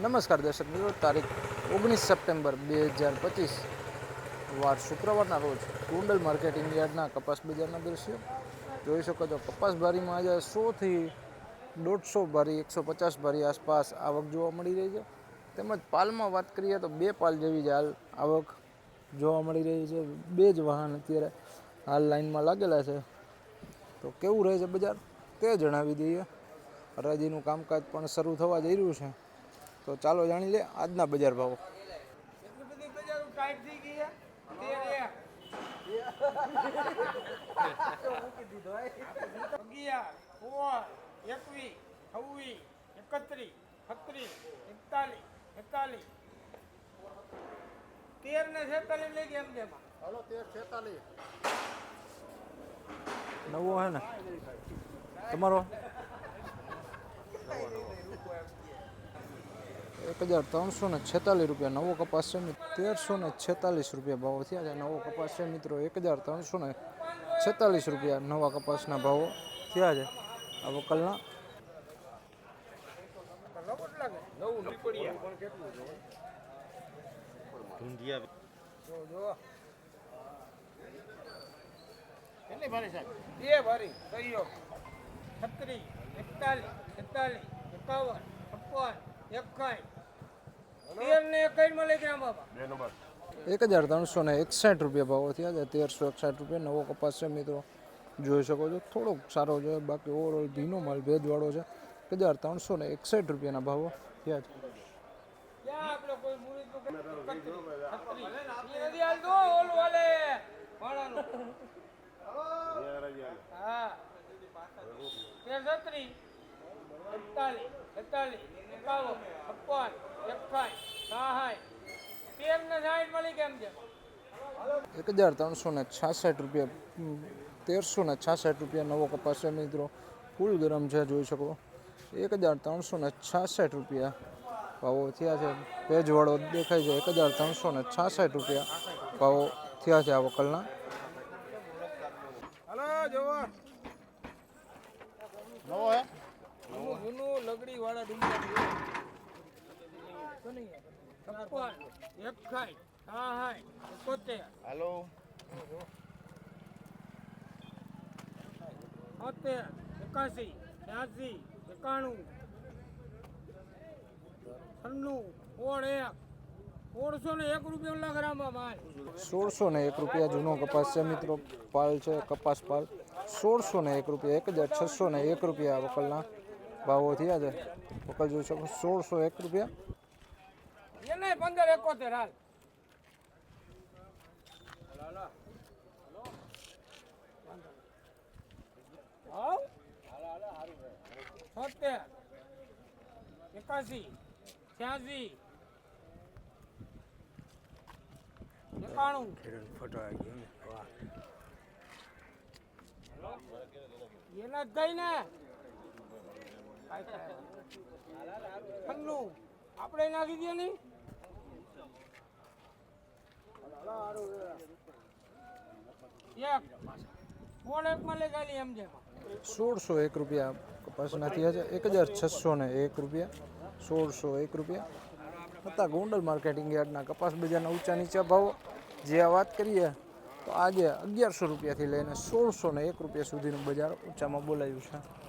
નમસ્કાર દર્શક મિત્રો, તારીખ ઓગણીસ સપ્ટેમ્બર બે હજાર પચીસ, વાર શુક્રવારના રોજ કુંડલ માર્કેટિંગ યાર્ડના કપાસ બજારના દૃશ્યો જોઈ શકો છો, કપાસ ભારીમાં આજે સોથી દોઢસો ભારી, એકસો પચાસ ભારી આસપાસ આવક જોવા મળી રહી છે. તેમજ પાલમાં વાત કરીએ તો બે પાલ જેવી જ હાલ આવક જોવા મળી રહી છે. બે જ વાહન અત્યારે હાલ લાઇનમાં લાગેલા છે. તો કેવું રહે છે બજાર? તે જણાવી દઈએ. હરાજીનું કામકાજ પણ શરૂ થવા જઈ રહ્યું છે. તો ચાલો જાણી લે આજના બજાર ભાવો તેર. એકવીસ છવ્વીસ એકત્રીસ છત્રીસ એકતાલીસ એકતાલીસ તેર ને છેતાલીસ લઈ ગયા એમ છેતાલીસ નવો હે ને તમારો એક હજાર ત્રણસો ને છેતાલીસ રૂપિયા નવો કપાસ છે મિત્ર. તેરસો ને છેતાલીસ રૂપિયા ભાવો થયા છે નવો કપાસ છે મિત્રો. એક હજાર ત્રણસો ને છેતાલીસ રૂપિયા નવા કપાસના ભાવો થયા છે આ વકલના નવું જ લાગે નવું નીકળ્યા જો જો. કેટલી ભારી સાહેબ? બે ભારી. કહીઓ છત્રીસ, એકતાલીસ એકતાલીસ, એકાવન, છપ્પન, એકાઈ. એક હજાર ત્રણસો ને એકસાઠ રૂપિયા ભાવો થયા છે તેરસો એકસાઠ રૂપિયા. નવો કપાસ છે મિત્રો. જોઈ શકો છો થોડોક સારો છે. બાકી ઓવરઓલ ભીનો માલ ભેજવાળો છે. એક હજાર ત્રણસો ને એકસાઠ રૂપિયાના ભાવો થયા છે. હા. એકતાલીસ એકાવન છપ્પન એકાઈ સાઠ તેર ને સાઠ મળી કેમ છે? એક હજાર ત્રણસો ને છાસઠ રૂપિયા તેરસો ને છાસઠ રૂપિયા નવો કપાસ છે મિત્રો. ફૂલ ગરમ છે જોઈ શકો. એક હજાર ત્રણસો ને છાસઠ રૂપિયા ભાવો થયા છે. ભેજવાળો દેખાય છે. એક હજાર ત્રણસો ને છાસઠ રૂપિયા ભાવો થયા છે આ વકલના હલો જોવો. નવો હે? જૂનું લગડી વાળા ડુંગરા છપ્પન એકાઈ સાઠ એકોતેર હાલો સિત્તેર એકાસી બ્યાસી એકાણું છન્નું સોળ એક સોળસો ને એક રૂપિયા લાખ રામા માલ સોળસો ને એક રૂપિયા જૂનો કપાસ છે મિત્રો પાલ છે કપાસ પાલ સોળસો ને એક રૂપિયા એક હજાર છસો ને એક રૂપિયા આ વકલના ભાવો થયા છે. પકડ જોઈ શકો સોળસો એક રૂપિયા. એને પંદર એકોતેર હાલ? છોતેર. એકાસી. છ્યાસી. એકાણું. એના જ થઈ ને કાંઈ આપણે નાખી દે નહીં? સોળસો એક રૂપિયા કપાસના થયા એક હજાર છસો ને એક રૂપિયા. સોળસો એક રૂપિયા. હતા ગોંડલ માર્કેટિંગ યાર્ડના કપાસ બજારના ઊંચા નીચા ભાવો. જે આ વાત કરીએ, તો આજે અગિયારસો રૂપિયાથી લઈને સોળસો ને એક રૂપિયા સુધીનું બજાર ઊંચામાં બોલાયું છે.